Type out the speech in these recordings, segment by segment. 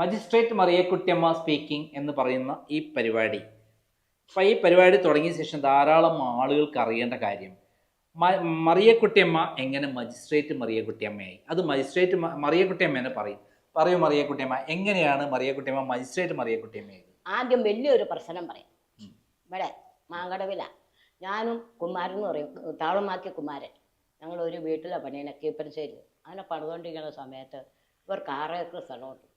Magistrate മറിയക്കുട്ടിയമ്മ speaking എന്ന് പറയുന്ന ഈ പരിപാടി. അപ്പം ഈ പരിപാടി തുടങ്ങിയ ശേഷം ധാരാളം ആളുകൾക്ക് അറിയേണ്ട കാര്യം മറിയക്കുട്ടിയമ്മ എങ്ങനെ മജിസ്ട്രേറ്റ് മറിയക്കുട്ടിയമ്മയായി? അത് മജിസ്ട്രേറ്റ് മറിയക്കുട്ടിയമ്മ എന്ന് പറയും. പറയൂ മറിയക്കുട്ടിയമ്മ എങ്ങനെയാണ് മറിയക്കുട്ടിയമ്മ മജിസ്ട്രേറ്റ് മറിയക്കുട്ടിയമ്മയായത് ആദ്യം വലിയൊരു പ്രശ്നം പറയാം. ഇവിടെ മാങ്കടവില. ഞാനും കുമാരൻ എന്ന് പറയും താളമാക്കിയ കുമാരൻ. ഞങ്ങൾ ഒരു വീട്ടിലെ കീപ്പൻ കീപ്പൻശ്ശേരി അങ്ങനെ പണിതുകൊണ്ടിരിക്കുന്ന സമയത്ത് ഇവർക്ക് ആറ് ഏക്കർ സ്ഥലമുണ്ട്.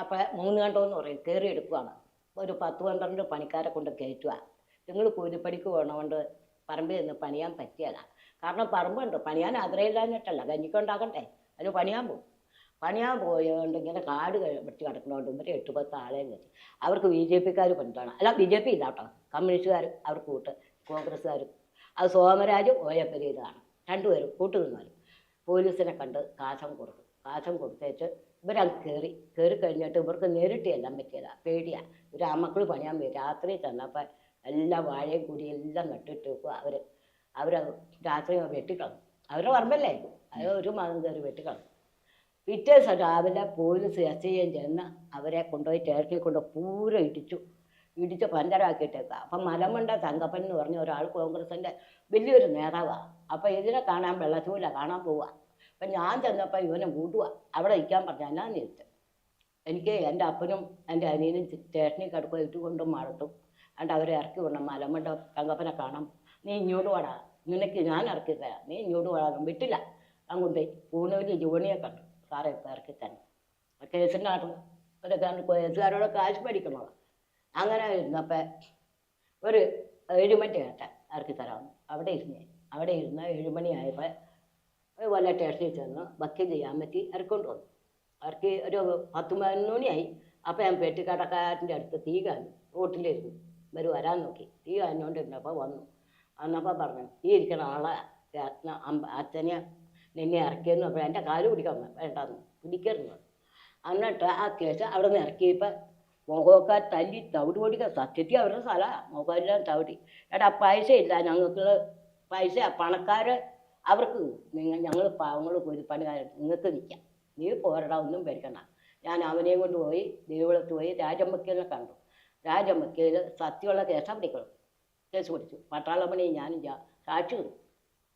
അപ്പോൾ മൂന്ന് കണ്ടോ എന്ന് പറയും കയറി എടുക്കുവാണ്. ഒരു പത്ത് പന്ത്രണ്ട് പണിക്കാരെ കൊണ്ട് കയറ്റുക നിങ്ങൾ കൂലിപ്പണിക്ക് പോകണമുണ്ട് പറമ്പിൽ നിന്ന് പണിയാൻ പറ്റിയല്ല കാരണം പറമ്പുണ്ട് പണിയാൻ ആഗ്രഹമില്ലാഞ്ഞിട്ടല്ല. കഞ്ഞിക്കുണ്ടാക്കണ്ടേ അതിന് പണിയാൻ പോകും. പണിയാൻ പോയതുകൊണ്ട് ഇങ്ങനെ കാട് വെട്ടി കിടക്കുന്നതുകൊണ്ട് ഇവരെ എട്ട് പത്ത് ആളെയും വെച്ച് അവർക്ക് ബി ജെ പിക്കാർ അല്ല ബി ജെ പി ഇല്ല കേട്ടോ. അവർക്ക് കൂട്ട് കോൺഗ്രസ്സുകാരും. അത് സോമരാജ് ഓയപ്പരീതാണ് രണ്ടുപേരും കൂട്ടു നിന്നവരും പോലീസിനെ കണ്ട് കാശം കൊടുത്തു കാശം കൊടുത്തേച്ച് ഇവരങ്ങ് കയറി കയറി കഴിഞ്ഞിട്ട് ഇവർക്ക് നേരിട്ട് ചെല്ലാൻ പറ്റിയതാ പേടിയാ. ഇവർ ആ പണിയാൻ പോയി രാത്രി ചെന്നപ്പോൾ എല്ലാ വാഴയും കൂടി എല്ലാം നട്ടിട്ട് വെക്കുക അവർ അവർ രാത്രി വെട്ടിക്കളഞ്ഞു. അവരുടെ പറമ്പല്ലേ അത് ഒരു മകം കയറി വെട്ടിക്കളഞ്ഞു. പിറ്റേ ദിവസം രാവിലെ പോലീസ് എസ് എം ചെന്ന് അവരെ കൊണ്ടുപോയി സ്റ്റേഷനിൽ കൊണ്ട് പൂരം ഇടിച്ചു. ഇടിച്ച് പഞ്ചറാക്കിയിട്ടേക്കുക അപ്പം മലമണ്ട തങ്കപ്പൻ എന്ന് പറഞ്ഞ ഒരാൾ കോൺഗ്രസിന്റെ വലിയൊരു നേതാവാണ് അപ്പം ഇതിനെ കാണാൻ വെള്ളത്തൂല കാണാൻ പോവുക അപ്പം ഞാൻ ചെന്നപ്പോൾ ഇവനെ കൂട്ടുക അവിടെ നിൽക്കാൻ പറഞ്ഞു ഞാൻ ചോദിച്ചു എനിക്ക് എന്റെ അപ്പനും എന്റെ അനിയനും സ്റ്റേഷനിൽ കിടക്കുക ഇട്ടുകൊണ്ട് മഴത്തും എന്നിട്ട് അവരെ ഇറക്കി വിടണം. മലമുണ്ട തങ്കപ്പനെ കാണാം. നീ ഇങ്ങോട്ട് വാടാ. നിനക്ക് ഞാൻ ഇറക്കി തരാം. നീ ഇങ്ങോട്ട് വാടാ. വിട്ടില്ല. അങ്ങോട്ടേ പൂനൂര് ജോണിയെ കണ്ടു. സാറേ ഇപ്പം ഇറക്കി തന്നെ കേസിന്റെ ആട്ടം ഒരു കേസുകാരോട് കാശ് പഠിക്കണോ അങ്ങനെ ഇരുന്നപ്പോൾ ഒരു ഏഴുമണി കേട്ട ഇറക്കി തരാമെന്ന്. അവിടെ ഇരുന്ന് അവിടെ ഇരുന്ന് ഏഴുമണിയായപ്പോൾ വല്ല സ്റ്റേഷനിൽ ചെന്ന് വക്കീൽ ചെയ്യാൻ പറ്റി ഇറക്കൊണ്ട് വന്നു. ഇറക്കി ഒരു പത്ത് പതിനൊന്ന് മണിയായി. അപ്പം ഞാൻ പെട്ടിക്കടക്കാരന്റെ അടുത്ത് തീ കാഞ്ഞു. റോട്ടിലിരുന്നു. ഇവർ വരാൻ നോക്കി. തീ കാഞ്ഞുകൊണ്ടിരുന്നപ്പോൾ വന്നു. വന്നപ്പോൾ പറഞ്ഞു ഈ ഇരിക്കണ ആളെ. അച്ഛനെ നിന്നെ ഇറക്കിയെന്ന് അപ്പോൾ എന്റെ കാൽ പിടിക്കാൻ വേണ്ടെന്ന് പിടിക്കരുന്നു എന്നിട്ട് ആ കേസ് അവിടെ നിന്ന് ഇറക്കിയപ്പോൾ മുഖമൊക്കെ തല്ലി തവിട് പൊടിക്കുക സത്യത്തിൽ അവരുടെ സ്ഥലമാണ്. മുഖമെല്ലാം തവിടി. എടാ പൈസ ഇല്ല ഞങ്ങൾക്ക്. പൈസ പണക്കാർ അവർക്ക് നിങ്ങൾ ഞങ്ങൾ പാവങ്ങൾ കൂലിപ്പണിക്കാർ നിങ്ങൾക്ക് നിൽക്കാം നീ പോരടാ ഒന്നും പേടിക്കണ്ട. ഞാൻ അവനെയും കൊണ്ട് പോയി ദേവിളത്ത് പോയി രാജമ്പക്കലിനെ കണ്ടു. രാജമ്പക്കയിൽ സത്യമുള്ള കേസാണ് പിടിക്കണം കേസ് പിടിച്ചു. പട്ടാളമണി ഞാനും സാക്ഷി നിന്നു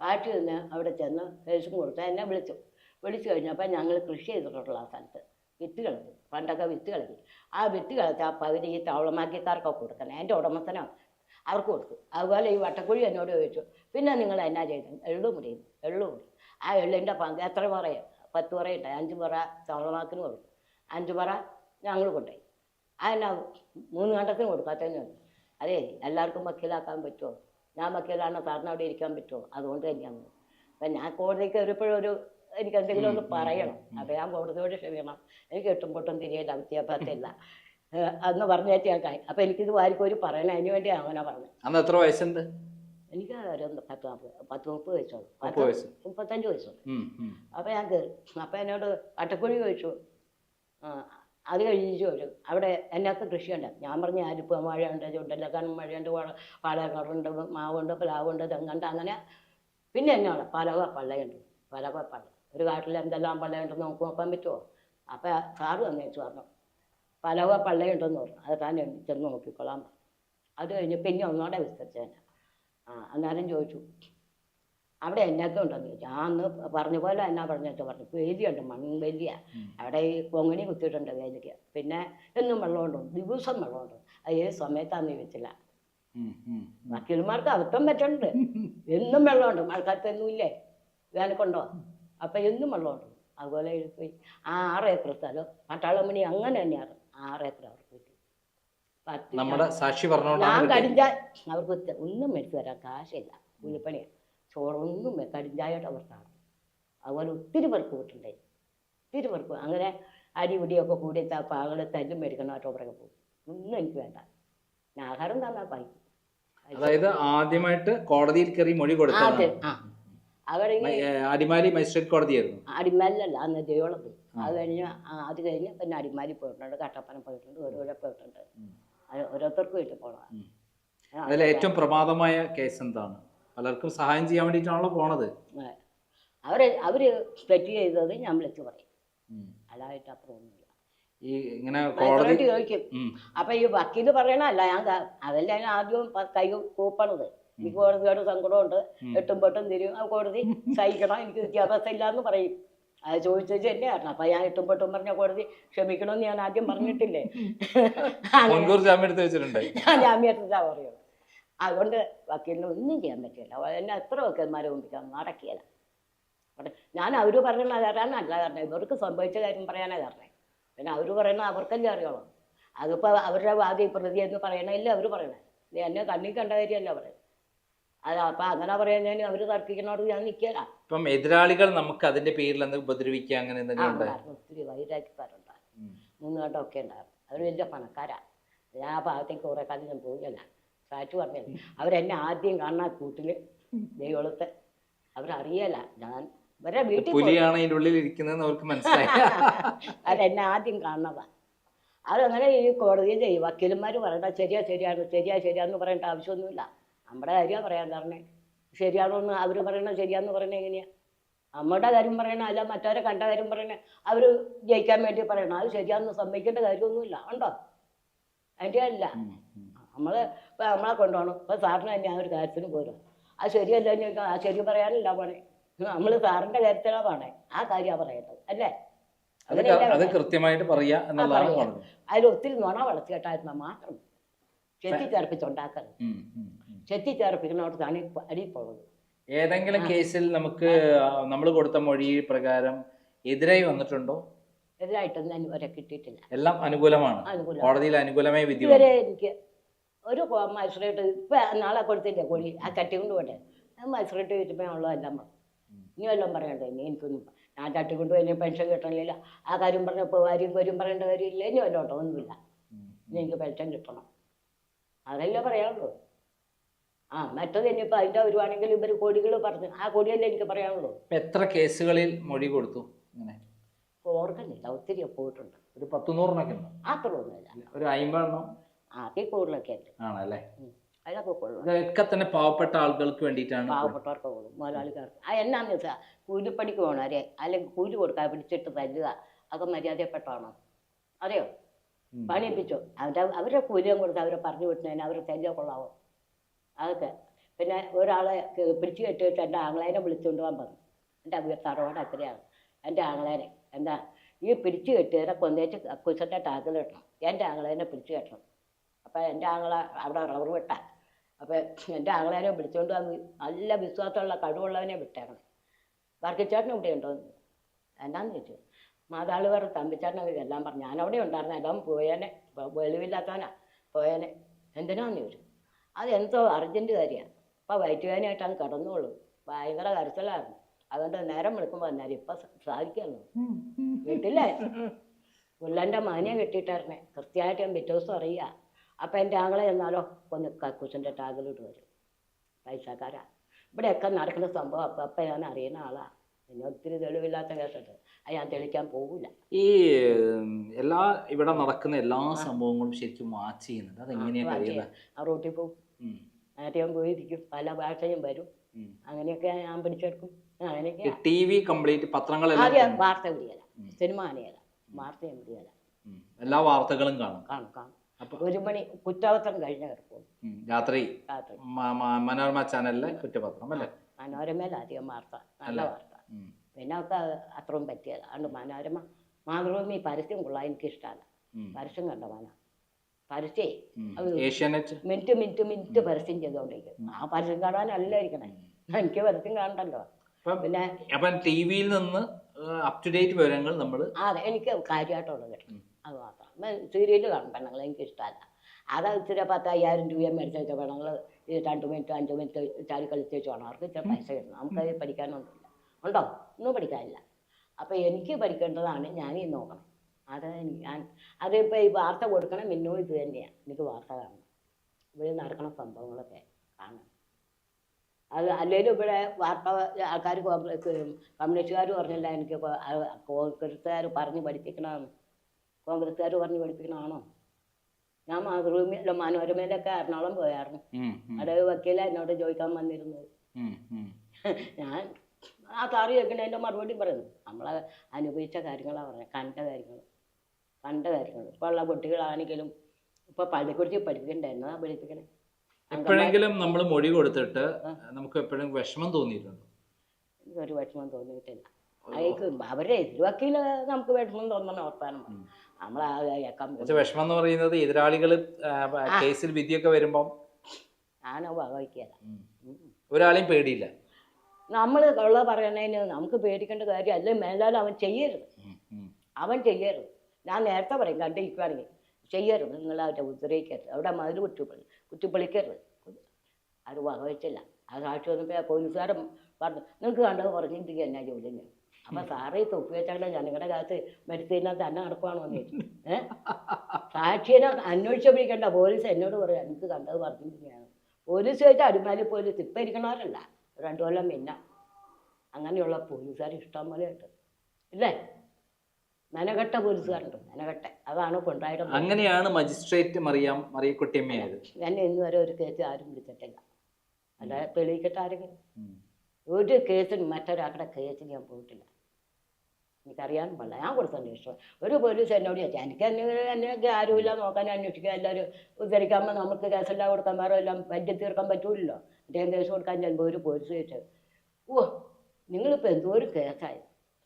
സാക്ഷി നിന്ന് അവിടെ ചെന്ന് കേസും കൊടുത്ത് എന്നെ വിളിച്ചു. വിളിച്ചു കഴിഞ്ഞപ്പോൾ ഞങ്ങൾ കൃഷി ചെയ്തിട്ടുള്ള ആ സ്ഥലത്ത് വിത്ത് കളഞ്ഞു. പണ്ടൊക്കെ വിത്ത് കളഞ്ഞു. ആ വിത്ത് കളച്ച് ആ പകുതി ഈ തവളമാക്കിക്കാർക്കൊക്കെ കൊടുക്കണം എന്റെ ഉടമസ്ഥനാണ്. അവർക്ക് കൊടുത്തു. അതുപോലെ ഈ വട്ടക്കുഴി എന്നോട് ചോദിച്ചു പിന്നെ നിങ്ങൾ എന്നാ ചെയ്തു? എള്ളു മുടിയുന്നു എള്ളു മുടി. ആ എള്ളിന്റെ പങ്ക് എത്ര പറയും? പത്ത് പറയട്ടെ അഞ്ച് പറ തവളമാക്കിന് കൊടുത്തു. അഞ്ച് പറ ഞങ്ങൾ കൊണ്ടുപോയി. അതെന്നാ മൂന്ന് കണ്ടത്തിന് കൊടുക്കാത്തന്നെ അതേ എല്ലാവർക്കും വക്കീലാക്കാൻ പറ്റുമോ? ഞാൻ വക്കീലാണ് സാറിന് അവിടെ ഇരിക്കാൻ പറ്റുമോ? അതുകൊണ്ട് തന്നെയാണ് അപ്പം ഞാൻ കോടതി കയറിയപ്പോഴും ഒരു എനിക്ക് എന്തെങ്കിലും ഒന്ന് പറയണം. അപ്പം ഞാൻ കോടതിയോട് ക്ഷമിക്കണം. എനിക്ക് എട്ടും പൊട്ടും തിരിയില്ല വിദ്യാഭ്യാസമില്ല അന്ന് പറഞ്ഞേറ്റ് ഞാൻ കായി അപ്പം എനിക്കിത് വാരിക്കോരി പറയണം. അതിന് വേണ്ടി അങ്ങനെ പറഞ്ഞു അന്ന് എത്ര വയസ്സുണ്ട്? എനിക്ക് ഒരു പത്ത് നാൽപ്പത് പത്ത് മുപ്പത് വയസ്സുള്ളൂ മുപ്പത് വയസ്സ്. മുപ്പത്തഞ്ച്. അപ്പം ഞാൻ കയറി അപ്പം എന്നോട് അട്ടക്കുഴി ചോദിച്ചു. ആ, അത് കഴിഞ്ഞിട്ട് ഒരു അവിടെ എന്നൊക്കെ കൃഷിയുണ്ട്. ഞാൻ പറഞ്ഞു ആരിപ്പ മഴയുണ്ട് ചുണ്ടലക്കാരൻ മഴയുണ്ട് പാല പാലക്കാടുണ്ട് മാവുണ്ട് പ്ലാവുണ്ട് തെങ്ങുണ്ട് അങ്ങനെ പിന്നെ എന്നാണ്? പലക പള്ളയുണ്ട്. പലക പള്ള ഒരു കാട്ടിൽ എന്തെല്ലാം പള്ളയുണ്ടെന്ന് നോക്കി നോക്കാൻ പറ്റുമോ അപ്പം സാറ് വന്നേച്ചു പറഞ്ഞു. പലക പള്ളയുണ്ടെന്ന് പറഞ്ഞു. അത് താൻ ചെന്ന് നോക്കിക്കൊള്ളാൻ പറഞ്ഞു. അത് കഴിഞ്ഞ് പിന്നെ ഒന്നോടെ വിസ്തരിച്ചതന്നെ ആ അന്നേരം ചോദിച്ചു അവിടെ എന്നൊക്കെ ഉണ്ടെന്ന് ചോദിച്ചു. ആ അന്ന് പറഞ്ഞ പോലെ എന്നാ പറഞ്ഞിട്ട് പറഞ്ഞു. വേലിയുണ്ട് മൺവേലിയ. വലിയ അവിടെ ഈ പൊങ്ങണി കുത്തിയിട്ടുണ്ട് വേലിക്ക്. പിന്നെ എന്നും വെള്ളമുണ്ട്. ദിവസം വെള്ളമുണ്ട്. അത് ഏത് സമയത്താന്ന് ചോദിച്ചില്ല. വക്കീൽമാർക്ക് അബദ്ധം പറ്റുന്നുണ്ട് എന്നും വെള്ളമുണ്ട്. മഴക്കാലത്തൊന്നുമില്ലേ വേനൽക്കൊണ്ടോ? അപ്പം എന്നും വെള്ളമുണ്ട്. അതുപോലെ എഴുതി ആ ആറ് ഏക്കർ സ്ഥലം. പട്ടാളമണി അങ്ങനെ തന്നെയാണ് ആറ് ഏക്കർ അവർക്ക് കിട്ടി. നമ്മുടെ സാക്ഷി ഞാൻ. കടിഞ്ചായ അവർക്ക് ഒന്നും മേടിച്ചു വരാൻ കാശില്ല. കൂലിപ്പണിയാണ് ചോറൊന്നും കടിഞ്ചായോട്ട് കടിഞ്ചായിട്ട് അവർക്കാണ് അതുപോലെ ഒത്തിരി പേർക്ക് കിട്ടുന്നുണ്ട് ഒത്തിരി പേർക്ക് അങ്ങനെ അരി ഉടിയൊക്കെ കൂടി പാകൾ പാകൾ തല്ലും മേടിക്കണമായിട്ട് പുറകെ പോകും. ഒന്നും എനിക്ക് വേണ്ട. ആഹാരം തന്നാൽ പായി അതായത് ആദ്യമായിട്ട് കോടതിയിൽ കയറി മൊഴി ആ. അവിടെ അടിമാലി മജിസ്ട്രേറ്റ് കോടതിയായിരുന്നു. അടിമാലിലല്ല അന്ന് ദേവളത്ത് അത് കഴിഞ്ഞ് അത് കഴിഞ്ഞ് പിന്നെ അടിമാലി പോയിട്ടുണ്ട് കട്ടപ്പന പോയിട്ടുണ്ട് ഓരോരോ പോയിട്ടുണ്ട്. ഓരോരുത്തർക്കും വീട്ടിൽ പോകണം ഉം. അതിൽ ഏറ്റവും പ്രമാദമായ കേസ് എന്താണ്? പലർക്കും സഹായം ചെയ്യാൻ വേണ്ടിയിട്ടാണല്ലോ പോണത്. അവർ അവർ തെറ്റ് ചെയ്തത് ഞാൻ വിളിച്ചു പറയും. ഉം. അല്ലായിട്ട് അപ്പുറം ഒന്നുമില്ല. ഈ ഇങ്ങനെ ചോദിക്കും. അപ്പൊ ഈ വക്കീൽ പറയണല്ല ഞാൻ അതല്ല ഞാൻ ആദ്യം കൈ കൂപ്പണത്. എനിക്ക് കോടതിയോട് സങ്കടമുണ്ട്. എട്ടും പെട്ടും തിരിയും. ആ കോടതി സഹിക്കണം എനിക്ക് വിദ്യാഭ്യാസം ഇല്ലാന്ന് പറയും. അത് ചോദിച്ചത് തന്നെയായിരുന്നു. അപ്പൊ ഞാൻ എട്ടും പെട്ടും പറഞ്ഞ കോടതി ക്ഷമിക്കണമെന്ന് ഞാൻ ആദ്യം പറഞ്ഞിട്ടില്ലേ? ജാമ്യം എടുത്ത് വെച്ചിട്ടുണ്ട്? ഞാൻ ജാമ്യത്തിലാ പറയുള്ളൂ അതുകൊണ്ട് വക്കീലിന് ഒന്നും ചെയ്യാൻ പറ്റില്ല. എന്നെ എത്ര വക്കീൽമാരെ കൊണ്ടിരിക്കാൻ നടക്കിയല്ല ഞാൻ അവർ പറയണ തരാനല്ല കാരണം. ഇവർക്ക് സംഭവിച്ച കാര്യം പറയാനാ കാരണം. പിന്നെ അവർ പറയണ അവർക്കല്ലേ അറിയുള്ളൂ. അതിപ്പോൾ അവരുടെ വാദി പ്രതി എന്ന് പറയണതില്ല അവർ പറയണേ. ഇത് എന്നെ കണ്ണിൽ കണ്ട കാര്യമല്ല പറയുന്നത് അപ്പം അങ്ങനെ പറയുന്നതിന് അവർ തർക്കിക്കണോട് ഞാൻ നിക്കല. ഇപ്പം എതിരാളികൾ നമുക്ക് അതിന്റെ പേരിൽ എന്തെങ്കിലും ഉപദ്രവിക്കുക അങ്ങനെ എന്തെങ്കിലും ഉണ്ട് ഉണ്ടായിരുന്നു. ഒത്തിരി വൈരാഗ്യക്കാരുണ്ടായിരുന്നു മൂന്നുകെട്ടൊക്കെ ഉണ്ടായിരുന്നു. അവർ വലിയ പണക്കാരാ. ഞാൻ ആ ഭാഗത്തേക്ക് കുറെ കാലം ഞാൻ പോയില്ല. സാറ്റ് പറഞ്ഞത് അവരെന്നെ ആദ്യം കാണുന്ന കൂട്ടിൽ ദൈവത്തെ അവരറിയല ഞാൻ ഇവരെ വീട്ടിൽ പോയി. പുലിയാണ് അതിന്റെ ഉള്ളിൽ ഇരിക്കുന്നതെന്ന് അവർക്ക് മനസ്സിലായി. അവരെന്നെ ആദ്യം കാണുന്നതാ. അതങ്ങനെ ഈ കോടതിയിൽ വക്കീലന്മാർ പറയണ്ട ശരിയാ ശരിയാണ് ശരിയാ ശരിയാന്ന് പറയേണ്ട ആവശ്യമൊന്നുമില്ല. നമ്മുടെ കാര്യമാണ് പറയാൻ പറഞ്ഞേ ശരിയാണോന്ന് അവർ പറയണത് ശരിയാന്ന് പറയണത് എങ്ങനെയാ? നമ്മുടെ കാര്യം പറയണ അല്ല മറ്റവരെ കണ്ട കാര്യം പറയണ അവർ ജയിക്കാൻ വേണ്ടി പറയണം അത് ശരിയാന്ന് സമ്മതിക്കേണ്ട കാര്യമൊന്നുമില്ല. ഉണ്ടോ അതിന്റെ അല്ല. നമ്മൾ ഇപ്പം നമ്മളെ കൊണ്ടുപോകണം ഇപ്പം സാറിന് തന്നെ ആ ഒരു കാര്യത്തിന് പോരും. അത് ശരിയല്ല ചോദിച്ചാൽ ആ ശരി പറയാനില്ല പോണേ നമ്മൾ സാറിന്റെ കാര്യത്തിലാണ് പോണേ ആ കാര്യമാണ് പറയേണ്ടത്. അല്ലേ? അത്? കൃത്യമായിട്ട് പറയാ എന്നുള്ളതാണ് അതിൽ ഒത്തിരി നുണ വളർത്തി കേട്ടായിരുന്ന? മാത്രം. ചെത്തി ചേർപ്പിച്ചുണ്ടാക്കരുത്. ചെത്തി ചേർപ്പിക്കുന്നവർക്കാണ് ഈ പോകുന്നത് ഏതെങ്കിലും കേസിൽ നമുക്ക് നമ്മൾ കൊടുത്ത മൊഴി പ്രകാരം എതിരായി വന്നിട്ടുണ്ടോ? എതിരായിട്ടൊന്നും ഞാൻ ഇവരെ കിട്ടിയിട്ടില്ല. എല്ലാം അനുകൂലമാണ്. അനുകൂലം കോടതിയിൽ അനുകൂലമായ വിധി വരെ ഇതുവരെ എനിക്ക് ഒരു മജിസ്ട്രേറ്റ് ഇപ്പൊ നാളെ കൊടുത്തില്ലേ കോഴി? ആ കട്ടി കൊണ്ട് പോട്ടെ മജിസ്ട്രേറ്റ് എല്ലാം പറഞ്ഞു ഇനി വല്ലതും പറയണ്ടേ? ഇനി എനിക്കൊന്നും ഞാൻ തട്ടി കൊണ്ട് പോയി പെൻഷൻ കിട്ടണില്ല. ആ കാര്യം പറഞ്ഞപ്പോൾ ആരും വരും പറയേണ്ട കാര്യമില്ല. ഇനി വല്ലോട്ടോ ഒന്നുമില്ല. ഇനി എനിക്ക് പെൻഷൻ കിട്ടണം. അതല്ലേ പറയാനുള്ളൂ? ആ മറ്റത് ഇനിയിപ്പോൾ അതിന്റെ വരുവാണെങ്കിൽ ഇവർ കോടികൾ പറഞ്ഞു ആ കോടിയല്ലേ എനിക്ക് പറയാനുള്ളൂ. എത്ര കേസുകളിൽ മൊഴി കൊടുത്തു ഇങ്ങനെ? ഓർക്കുന്നില്ല ഒത്തിരി പോയിട്ടുണ്ട്. ഒരു പത്ത് നൂറിനൊക്കെ ഉണ്ട്? അത്ര ഒന്നുമില്ല ഒരു അമ്പതെണ്ണം? ആദ്യം കൂടുതലൊക്കെ ഉണ്ട്. ആണല്ലേ. അതിലൊക്കെ കൊള്ളും ഇതൊക്കെ തന്നെ പാവപ്പെട്ട ആളുകൾക്ക് വേണ്ടിയിട്ടാണ് പാവപ്പെട്ടവർക്ക് കൊള്ളും മുതലാളിക്കാർക്ക്. ആ എന്നാന്ന് വെച്ചാൽ കൂലിപ്പണിക്ക് പോകണവരെ അല്ലെങ്കിൽ കൂലി കൊടുക്കാൻ പിടിച്ചിട്ട് തല്ലുക അതൊക്കെ മര്യാദപ്പെട്ടാണോ അറിയോ. പണിയിപ്പിച്ചു. അവരുടെ അവരുടെ കൂലിയും കൊടുത്ത് അവരെ പറഞ്ഞു വിട്ടുന്നതിന് അവരെ തല്ലിയ കൊള്ളാവോ? അതൊക്കെ. പിന്നെ ഒരാളെ പിടിച്ചു കെട്ടിയിട്ട് എന്റെ ആങ്ങളേനെ വിളിച്ചുകൊണ്ട് പോകാൻ പറഞ്ഞു. എന്റെ തറവാട് അത്രയാണ് എന്റെ ആങ്ങളേനെ എന്താ ഈ പിടിച്ചു കെട്ടിയവരെ കൊന്നേച്ച് ടാക്കിൽ ടാക്കിലിടണം എന്റെ ആങ്ങളേനെ പിടിച്ചു കെട്ടണം. അപ്പം എന്റെ ആങ്ങള അവിടെ റബ്ബർ വിട്ട. അപ്പോൾ എന്റെ ആങ്ങളേനെ വിളിച്ചുകൊണ്ട് വന്ന് നല്ല വിശ്വാസമുള്ള കഴിവുള്ളവനെ വിട്ടേക്കണം. വർക്കിച്ചേട്ടൻ ഇവിടെ ഉണ്ടോ എന്ന് എന്നാന്ന് ചോദിച്ചു. മാതാളുകാർ തമ്പിച്ചേട്ടനൊക്കെ എല്ലാം പറഞ്ഞു. ഞാനവിടെ ഉണ്ടായിരുന്നു എല്ലാം പോയേനെ. വെളിവില്ലാത്തവനാ പോയേനെ. എന്തിനാന്ന് ചോദിച്ചു അത് എന്തോ അർജന്റ് കാര്യമാണ്. അപ്പോൾ അങ്ങ് കിടന്നോളൂ. ഭയങ്കര കരച്ചിലായിരുന്നു. അതുകൊണ്ട് നേരം വിളിക്കുമ്പോൾ എന്നാലും ഇപ്പം സാധിക്കുന്നു വീട്ടിലെ പുള്ളന്റെ മകനെ കെട്ടിയിട്ടായിരുന്നേ. കൃത്യമായിട്ട് ഞാൻ പിറ്റേ ദിവസം അറിയുക അപ്പം എന്റെ ആങ്ങളെ എന്നാലോ ഒന്ന് കക്കൂസിന്റെ ടാഗിലോട്ട് വരും. പൈസക്കാരാ. ഇവിടെയൊക്കെ നടക്കുന്ന സംഭവം അപ്പം അപ്പം ഞാൻ അറിയുന്ന ആളാണ് പിന്നെ ഒത്തിരി തെളിവില്ലാത്ത കേസുണ്ട് അത് ഞാൻ തെളിക്കാൻ പോകില്ല ഈ എല്ലാ ഇവിടെ നടക്കുന്ന എല്ലാ സംഭവങ്ങളും ശരിക്കും വാച്ച് ചെയ്യുന്നുണ്ട് അതെങ്ങനെയാ കഴിയുന്നത് ആ റൂട്ടിൽ പോകും. നേരത്തെയും പോയിരിക്കും. പല ഭാഷയും വരും. അങ്ങനെയൊക്കെ ഞാൻ പിടിച്ചെടുക്കും. അങ്ങനെയൊക്കെ ടി വി കംപ്ലീറ്റ് പത്രങ്ങളെല്ലാം ആദ്യം വാർത്ത വിടിയല സിനിമ അണിയല വാർത്തയും വിടിയല എല്ലാ വാർത്തകളും കാണും. കാണും കാണും. ഒരു മണി കുറ്റപത്രം കഴിഞ്ഞ കിടക്കും. രാത്രി മനോരമ ചാനലിലെ കുറ്റപത്രം അല്ലേ? മനോരമയിൽ അധികം വാർത്ത. നല്ല വാർത്ത. പിന്നെ ഒക്കെ അത്രയും പറ്റിയത് അതുകൊണ്ട് മനോരമ മാതൃഭൂമി പരസ്യം കൊള്ളാൻ എനിക്ക് ഇഷ്ടമാണ് പരസ്യം കണ്ട മന. പരസ്യേ. മിനിറ്റ് മിനിറ്റ് മിനിറ്റ് പരസ്യം ചെയ്തുകൊണ്ടിരിക്കും ആ പരസ്യം കാണാനല്ല ഇരിക്കണേ. എനിക്ക് പരസ്യം കാണണ്ടല്ലോ. പിന്നെ അപ്പം ടി വിയിൽ നിന്ന് അപ് ടു ഡേറ്റ് വിവരങ്ങൾ നമ്മൾ അതെ. എനിക്ക് കാര്യമായിട്ടുള്ളത് കിട്ടണം. അത് മാത്രം. സീരിയൽ കാണും പെണ്ണുങ്ങൾ എനിക്ക് ഇഷ്ടമല്ല. അത് ഇച്ചിരി പത്ത് അയ്യായിരം രൂപയും മേടിച്ച് വെച്ച പെണ്ണുങ്ങൾ രണ്ടു മിനിറ്റ് അഞ്ച് മിനിറ്റ് ചാടി കളിച്ച് വെച്ച് വേണം. അവർക്ക് ഇച്ചിരി പൈസ കിട്ടണം. നമുക്കത് പഠിക്കാനൊന്നുമില്ല ഉണ്ടോ? ഒന്നും പഠിക്കാനില്ല. അപ്പോൾ എനിക്ക് പഠിക്കേണ്ടതാണ് ഞാൻ ഈ നോക്കണം. അത് ഞാൻ അതിപ്പോൾ ഈ വാർത്ത കൊടുക്കണം മിന്നും ഇത് തന്നെയാണ് എനിക്ക് വാർത്ത കാണണം. ഇവിടെ നടക്കണ സംഭവങ്ങളൊക്കെ കാണണം. അത് അല്ലെങ്കിലും ഇവിടെ വാർത്ത ആൾക്കാർ കമ്മ്യൂണിസ്റ്റുകാർ പറഞ്ഞില്ല എനിക്ക് കോൺഗ്രസ്സുകാർ പറഞ്ഞ് പഠിപ്പിക്കണമെന്ന് കോൺഗ്രസ്സുകാർ പറഞ്ഞ് പഠിപ്പിക്കണമാണോ? ഞാൻ മാതൃഭൂമിയിലും മനോരമയിലൊക്കെ എറണാകുളം പോയായിരുന്നു അവിടെ വക്കീല എന്നോട് ചോദിക്കാൻ വന്നിരുന്നത്. ഞാൻ ആ സാറി ചോദിക്കണതിന്റെ മറുപടി പറയുന്നു. നമ്മളെ അനുഭവിച്ച കാര്യങ്ങളാണ് പറഞ്ഞത് കണ്ട കാര്യങ്ങൾ കണ്ട കാര്യങ്ങൾ ഇപ്പോൾ ഉള്ള കുട്ടികളാണെങ്കിലും ഇപ്പോൾ പള്ളിക്കുറിച്ച് പഠിപ്പിക്കണ്ടേ? എന്നാ പഠിപ്പിക്കണേ? എപ്പോഴെങ്കിലും നമ്മൾ മൊഴി കൊടുത്തിട്ട് നമുക്ക് എപ്പോഴും വിഷമം തോന്നിയിട്ടുണ്ടോ? ഒരു വിഷമം തോന്നിയിട്ടില്ല. അയക്ക് അവരെ എതിർവക്കീൽ നമുക്ക് വിഷമം തോന്നണം ഉം. നമ്മളാ വിഷമം എന്ന് പറയുന്നത് എതിരാളികൾ കേസിൽ വിധിയൊക്കെ വരുമ്പം ഞാനോ ഉം, ഒരാളെയും പേടിയില്ല. നമ്മൾ ഉള്ള പറയണതിന് നമുക്ക് പേടിക്കേണ്ട കാര്യം അല്ലെ? മേലാൽ അവൻ ചെയ്യരുത്. അവൻ ചെയ്യരുത്. ഞാൻ നേരത്തെ പറയും കണ്ടിരിക്കുവാണെങ്കിൽ ചെയ്യരുത്. നിങ്ങൾ അവരെ ഉപദ്രവിക്കരുത് അവിടെ മതിൽ കുറ്റിപ്പളി കുറ്റിപ്പളിക്കരുത് അത് വകവെച്ചില്ല. ആ സാക്ഷി വന്നപ്പോൾ പോലീസുകാരൻ പറഞ്ഞു നിങ്ങൾക്ക് കണ്ടത് പറഞ്ഞിട്ടില്ല എന്നാ ജോലി അപ്പൊ സാറേ തൊപ്പി വെച്ചാൽ ജനങ്ങളുടെ കാലത്ത് മരുത്തിനെ തന്നെ നടക്കുവാണോ എന്ന് ചോദിച്ചു. ഏഹ് സാക്ഷിനെ അന്വേഷിച്ചപ്പോഴേക്കണ്ട പോലീസ് എന്നോട് പറയാം എനിക്ക് കണ്ടത് പറഞ്ഞിട്ടില്ല പോലീസ് ചോദിച്ചാൽ അടിമാലി പോലീസ് ഇപ്പം ഇരിക്കണവരല്ല. രണ്ടു കൊല്ലം പിന്നെ അങ്ങനെയുള്ള പോലീസുകാർ ഇഷ്ടം പോലെ ഉണ്ട്. ഇല്ലേ? മെനകെട്ട പോലീസുകാരുണ്ട്. മെനകെട്ട അതാണ് പിണറായിയുടെ അങ്ങനെയാണ് മജിസ്ട്രേറ്റ് മറിയാം മറിയക്കുട്ടിയമ്മയായത് എന്നെ ഇന്ന് വരെ ഒരു കേസ് ആരും വിളിച്ചിട്ടില്ല. അല്ല തെളിയിക്കട്ടെ ആരെങ്കിലും. ഒരു കേസിന് മറ്റൊരാളുടെ കേസിന് ഞാൻ പോയിട്ടില്ല. എനിക്കറിയാൻ പാടില്ല. ഞാൻ കൊടുത്ത ഇഷ്ടം ഒരു പോലീസ് എന്നോട് ചോദിച്ചാൽ എനിക്ക് എന്നെ ആരുമില്ല. നോക്കാൻ അന്വേഷിക്കാൻ എല്ലാവരും ഉദ്ധരിക്കാമ്പോൾ നമുക്ക് കേസെല്ലാം കൊടുക്കാൻ വേറെ എല്ലാം വലിയ തീർക്കാൻ പറ്റൂലല്ലോ? അദ്ദേഹം കേസ് കൊടുക്കാൻ ചെല്ലുമ്പോൾ ഒരു പോലീസ് ചോദിച്ചു ഓ നിങ്ങളിപ്പോൾ എന്തോ ഒരു കേസായി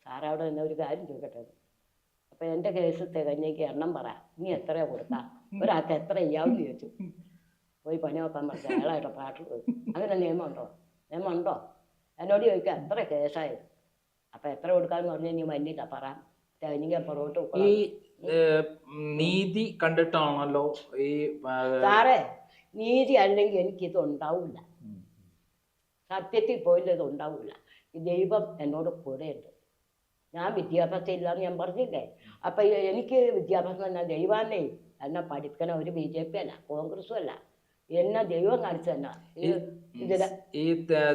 സാറവിടെ അവിടെ നിന്ന് ഒരു കാര്യം ചോദിക്കട്ടെ. അപ്പം എന്റെ കേസ് തികഞ്ഞേക്ക് എണ്ണം പറ. നീ എത്രയാ കൊടുക്കാം? ഒരാൾക്ക് എത്ര ചെയ്യാമെന്ന് ചോദിച്ചു. പോയി പണി നോക്കാൻ പറഞ്ഞു. അയാളായിട്ട് പാട്ടിൽ പോയി. അങ്ങനെ നിയമമുണ്ടോ? നിയമമുണ്ടോ? എന്നോട് ചോദിക്കുക എത്ര കേസായി അപ്പം എത്ര കൊടുക്കാന്ന് പറഞ്ഞു നീ മഞ്ഞില്ല പറ. തികഞ്ഞെങ്കിൽ പുറകോട്ട് ഈ നീതി കണ്ടിട്ടാണല്ലോ ഈ സാറേ നീതി അല്ലെങ്കിൽ എനിക്കിത് ഉണ്ടാവില്ല. സത്യത്തിൽ പോയില്ലത് ഉണ്ടാവില്ല ഈ ദൈവം എന്നോട് ഉണ്ട് ഞാൻ വിദ്യാഭ്യാസം ഇല്ലാന്ന് ഞാൻ പറഞ്ഞില്ലേ? അപ്പം എനിക്ക് വിദ്യാഭ്യാസം എന്നാ ദൈവാന്നേ എന്നെ പഠിക്കണ ഒരു ബി ജെ പി അല്ല കോൺഗ്രസും അല്ല. എന്നെ ദൈവം കാണിച്ചു തന്നെ ഈ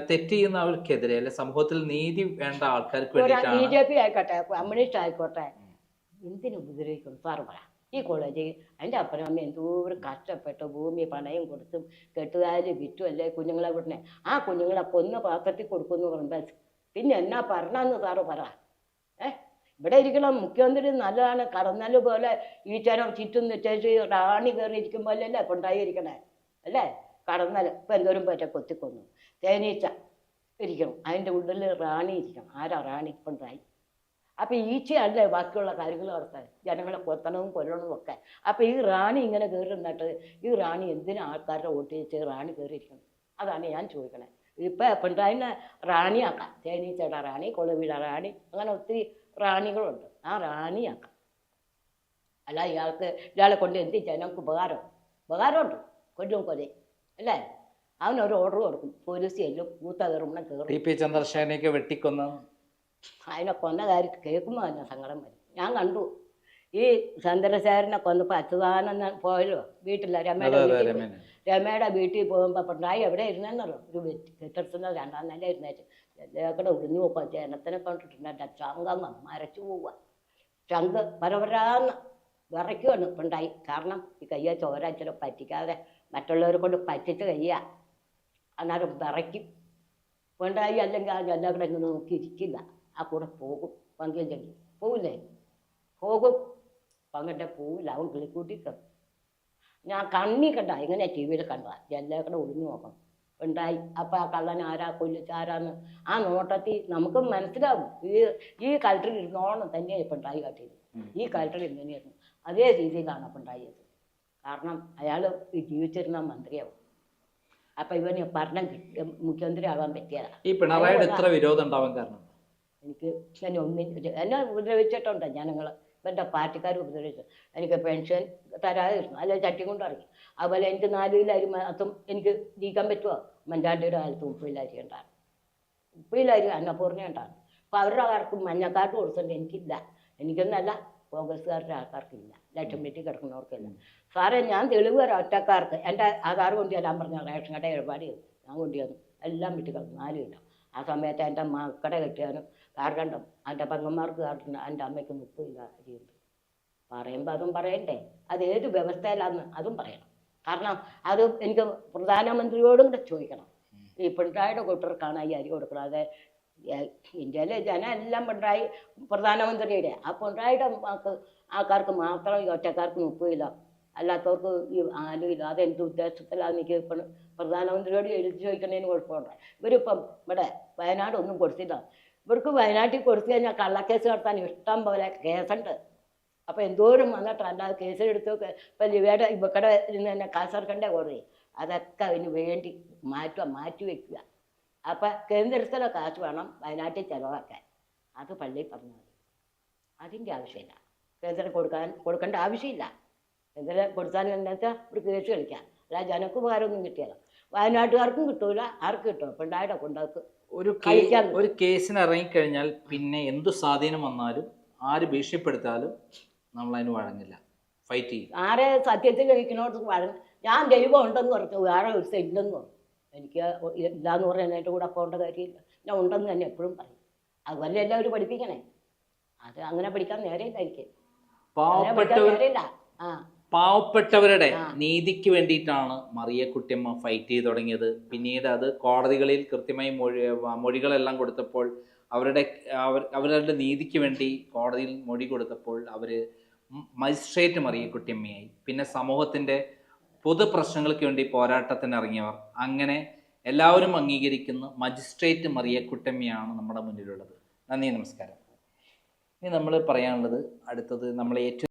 തെറ്റ് ചെയ്യുന്ന അവർക്കെതിരെ അല്ലെ സമൂഹത്തിൽ നീതി വേണ്ട ആൾക്കാർക്ക് ബി ജെ പി ആയിക്കോട്ടെ കമ്മ്യൂണിസ്റ്റ് ആയിക്കോട്ടെ എന്തിനു ഉപദ്രവിക്കുന്നു? സാറ് പറ. ഈ കോളേജ് എന്റെ അപ്പനും അമ്മയും എന്തോരം കഷ്ടപ്പെട്ട് ഭൂമി പണയം കൊടുത്തും കെട്ടുകാര് വിറ്റും അല്ലേ കുഞ്ഞുങ്ങളെ വിടണേ. ആ കുഞ്ഞുങ്ങളെ കൊന്ന് പാത്രത്തിൽ കൊടുക്കുന്നു പറയുമ്പോൾ പിന്നെ എന്നാ പറഞ്ഞു സാറ് പറ. ഏ? ഇവിടെ ഇരിക്കണം മുഖ്യമന്ത്രി നല്ലതാണ്. കടന്നൽ പോലെ ഈ ചരം ചുറ്റും നിറ്റേച്ച് റാണി കയറി ഇരിക്കും പോലെയല്ലേ കൊണ്ടായിരിക്കണേ? അല്ലേ? കടന്നൽ ഇപ്പം എന്തോരം പറ്റ കൊത്തിക്കൊന്നു. തേനീച്ച ഇരിക്കണം. അതിന്റെ ഉള്ളിൽ റാണി ഇരിക്കണം. ആരാ റാണി? കൊണ്ടായി. അപ്പം ഈച്ചയല്ലേ ബാക്കിയുള്ള കാര്യങ്ങൾ നടത്താൻ ജനങ്ങളെ കൊത്തണവും കൊല്ലണവും ഒക്കെ. അപ്പം ഈ റാണി ഇങ്ങനെ കയറി നിന്നിട്ട് ഈ റാണി എന്തിനാ ആൾക്കാരുടെ വോട്ട് ചെയ്ത് റാണി കയറിയിരിക്കണം അതാണ് ഞാൻ ചോദിക്കണേ. ഇപ്പം പിണറായിനെ റാണിയാക്കാം തേനീച്ചയുടെ റാണി കൊളവിയുടെ റാണി അങ്ങനെ ഒത്തിരി റാണികളുണ്ട്. ആ റാണിയാക്കാം അല്ല ഇയാൾക്ക് ഇയാളെ കൊണ്ട് എന്ത് ജനങ്ങൾക്ക് ഉപകാരം? ഉപകാരമുണ്ട്. കൊല്ലും കൊലേ. അല്ലേ? അവനൊരു ഓർഡർ കൊടുക്കും. പോലീസ് ചെല്ലും കൂത്ത കയറുമ്പോൾ കയറും. ടി പി ചന്ദ്രശേഖരനെയൊക്കെ വെട്ടിക്കൊന്ന അതിനെ കൊന്ന കാര്യം കേൾക്കുമ്പോൾ തന്നെ സങ്കടം വരും. ഞാൻ കണ്ടു. ഈ ചന്ദ്രശേഖരനെ കൊന്നപ്പോൾ അച്യുതാനന്ദ പോയല്ലോ വീട്ടില രമയുടെ വീട്ടിൽ രമയുടെ വീട്ടിൽ പോകുമ്പോൾ പിണറായി എവിടെ ഇരുന്നെന്നല്ലോ ഒരു കെട്ടിടത്തുന്ന രണ്ടാം നില ഇരുന്നേറ്റ് ഇതൊക്കെ ഒടിഞ്ഞു പോക്കുക ജനത്തിനെ കണ്ടിട്ടുണ്ട്. ചങ്കങ്ങ മരച്ചു പോവുക ചങ്ക് പരപരാന്ന് വിറയ്ക്കുവാണ് പിണറായി. കാരണം ഈ കയ്യ ചോര ചില പറ്റിക്കാതെ മറ്റുള്ളവരെ കൊണ്ട് പറ്റിച്ച് കയ്യ. അന്നേരം വിറയ്ക്കും. പിണറായി അല്ലെങ്കിൽ ആ ഇങ്ങനെ നോക്കിയിരിക്കില്ല. ആ കൂടെ പോകും. ചെല്ലും പോവില്ലേ? പോകും. പങ്കിന്റെ പോവില്ല. അവൻ കിളിക്കൂട്ടി കിടക്കും ഞാൻ കണ്ണി കണ്ട. ഇങ്ങനെ ടി വിയിൽ കണ്ട എല്ലാം കൂടെ ഒളിഞ്ഞു നോക്കണം. ഉണ്ടായി. അപ്പം ആ കള്ളൻ ആരാ? കൊല്ലിച്ച് ആരാന്ന്? ആ നോട്ടത്തിൽ നമുക്ക് മനസ്സിലാവും. ഈ ഈ കളക്ടറിൽ ഇരുന്നോണം തന്നെയാണ് ഇപ്പം ഉണ്ടായി കാട്ടിയത്. ഈ കളക്ടറിൽ ഇങ്ങനെയായിരുന്നു അതേ രീതിയിലാണ് അപ്പം ഉണ്ടായത്. കാരണം അയാൾ ജീവിച്ചിരുന്ന മന്ത്രിയാവും. അപ്പം ഇവന് ഭരണം കിട്ടി. മുഖ്യമന്ത്രി ആവാൻ പറ്റിയതാ. ഈ പിണറായിയുടെ എത്ര വിരോധം ഉണ്ടാവാൻ കാരണം? എനിക്ക് ഞാൻ ഒന്നും എന്നെ ഉപദ്രവിച്ചിട്ടുണ്ട്. ജനങ്ങൾ ഇവന്റെ പാർട്ടിക്കാർ ഉപദ്രവിച്ചു. എനിക്ക് പെൻഷൻ തരാതിരുന്നു. അല്ലെ ചട്ടി കൊണ്ട് ഇറങ്ങി. അതുപോലെ എനിക്ക് നാല് കിലോ അരി മാത്രം എനിക്ക് ജീവിക്കാൻ പറ്റുമോ? മഞ്ചാണ്ടിയുടെ കാലത്ത് ഉപ്പിലരി ഉണ്ടായിരുന്നു. ഉപ്പിലരി അന്നപൂർണ ഉണ്ടായിരുന്നു. അപ്പോൾ അവരുടെ ആർക്കും മഞ്ഞക്കാർക്ക് കൊടുത്തിട്ടുണ്ട് എനിക്കില്ല. എനിക്കൊന്നല്ല കോൺഗ്രസ്സുകാരുടെ ആൾക്കാർക്കില്ല. ലക്ഷം വീട്ടിൽ കിടക്കുന്നവർക്കില്ല. സാറേ ഞാൻ തെളിവ് തരാം ഒറ്റക്കാർക്ക്. എന്റെ ആധാർ കൊണ്ട് ചെല്ലാൻ പറഞ്ഞ റേഷൻ കട ചെയ്തു. ഞാൻ കൊണ്ടുവന്നു. എല്ലാം വീട്ടിൽ കിടന്നു. നാല് കിലോ. ആ സമയത്ത് എന്റെ മക്കളെ കെട്ടിയാനും കാർക്കണ്ടം എന്റെ പെങ്ങന്മാർക്ക് കാർക്കണ്ട എന്റെ അമ്മയ്ക്ക് മുപ്പതില്ല അരിയുണ്ട് പറയുമ്പോൾ അതും പറയണ്ടേ? അത് ഏത് വ്യവസ്ഥയിലാന്ന് അതും പറയണം. കാരണം അത് എനിക്ക് പ്രധാനമന്ത്രിയോടും കൂടെ ചോദിക്കണം. ഈ പിണറായിയുടെ കൂട്ടർക്കാണ് ഈ അരി ഏ- ഇന്ത്യയിലെ ജനം എല്ലാം പിണറായി പ്രധാനമന്ത്രിയുടെ. ആ പിണറായിയുടെ ആൾക്കാർക്ക് മാത്രം ഈ ഒറ്റക്കാർക്ക് ഇല്ല. അല്ലാത്തവർക്ക് ഈ ആലുമില്ല അതെന്ത് ഉദ്ദേശത്തിലാണ് എനിക്ക് പ്രധാനമന്ത്രിയോട് എഴുതി ചോദിക്കുന്നതിന് കുഴപ്പമുണ്ട്? ഇവരിപ്പം ഇവിടെ വയനാട് ഒന്നും കൊടുത്തില്ല ഇവർക്ക് വയനാട്ടിൽ കൊടുത്തു കഴിഞ്ഞാൽ കള്ളക്കേസ് നടത്താൻ ഇഷ്ടം പോലെ കേസുണ്ട്. അപ്പോൾ എന്തോരം വന്നിട്ട് അല്ലാതെ കേസിലെടുത്ത് ഇപ്പം ലിവയുടെ ഇവക്കടെ ഇരുന്ന് തന്നെ കാസർകണ്ടേ കുറേ. അതൊക്കെ അതിന് വേണ്ടി മാറ്റുക മാറ്റി വെക്കുക. അപ്പം കേന്ദ്രത്തിലെ കാശ് വേണം വയനാട്ടിൽ ചിലവാക്കാൻ. അത് പള്ളി പറഞ്ഞാൽ മതി. അതിന്റെ ആവശ്യമില്ല. കേന്ദ്രം കൊടുക്കാൻ കൊടുക്കേണ്ട ആവശ്യമില്ല. കേന്ദ്രം കൊടുത്താൽ എന്താ വെച്ചാൽ ഒരു കേസ് കളിക്കാം. അല്ല ജനക്ക് ഉപകാരമൊന്നും കിട്ടിയല്ല. വയനാട്ടുകാർക്കും കിട്ടൂല ആർക്കും കിട്ടും പിണ്ടായുടെ കൊണ്ടവർക്ക് ഒരു ഒരു കേസിന് ഇറങ്ങിക്കഴിഞ്ഞാൽ പിന്നെ എന്തു സ്വാധീനം വന്നാലും ആര് ഭീഷണിപ്പെടുത്താലും നമ്മൾ അതിന് വഴങ്ങില്ല. ഫൈറ്റ് ചെയ്യും. ആരെ സത്യത്തിൽ കഴിക്കണോട്ട് വഴങ്ങ ഞാൻ ദൈവം ഉണ്ടെന്ന് പറഞ്ഞു. വേറെ ഒരു ഇല്ലെന്ന് പറഞ്ഞു. എനിക്ക് ഇല്ലാന്ന് പറഞ്ഞാൽ എന്റെ കൂടെ പോകേണ്ട കാര്യമില്ല ഞാൻ ഉണ്ടെന്ന് തന്നെ എപ്പോഴും പറയും. അതുപോലെ എല്ലാവരും പഠിപ്പിക്കണേ. അത് അങ്ങനെ പഠിക്കാൻ നേരെയില്ല എനിക്ക്. നേരെയില്ല. ആ. പാവപ്പെട്ടവരുടെ നീതിക്ക് വേണ്ടിയിട്ടാണ് മറിയക്കുട്ടിയമ്മ ഫൈറ്റ് ചെയ്ത് തുടങ്ങിയത്. പിന്നീട് അത് കോടതികളിൽ കൃത്യമായി മൊഴി മൊഴികളെല്ലാം കൊടുത്തപ്പോൾ അവരുടെ അവർ അവരുടെ നീതിക്ക് വേണ്ടി കോടതിയിൽ മൊഴി കൊടുത്തപ്പോൾ അവർ മജിസ്ട്രേറ്റ് മറിയക്കുട്ടിയമ്മയായി പിന്നെ സമൂഹത്തിന്റെ പൊതു പ്രശ്നങ്ങൾക്ക് വേണ്ടി പോരാട്ടത്തിന് ഇറങ്ങിയവർ. അങ്ങനെ എല്ലാവരും അംഗീകരിക്കുന്ന മജിസ്ട്രേറ്റ് മറിയക്കുട്ടമ്മയാണ് നമ്മുടെ മുന്നിലുള്ളത്. നന്ദി നമസ്കാരം. ഇനി നമ്മൾ പറയാനുള്ളത് അടുത്തത് നമ്മൾ ഏറ്റവും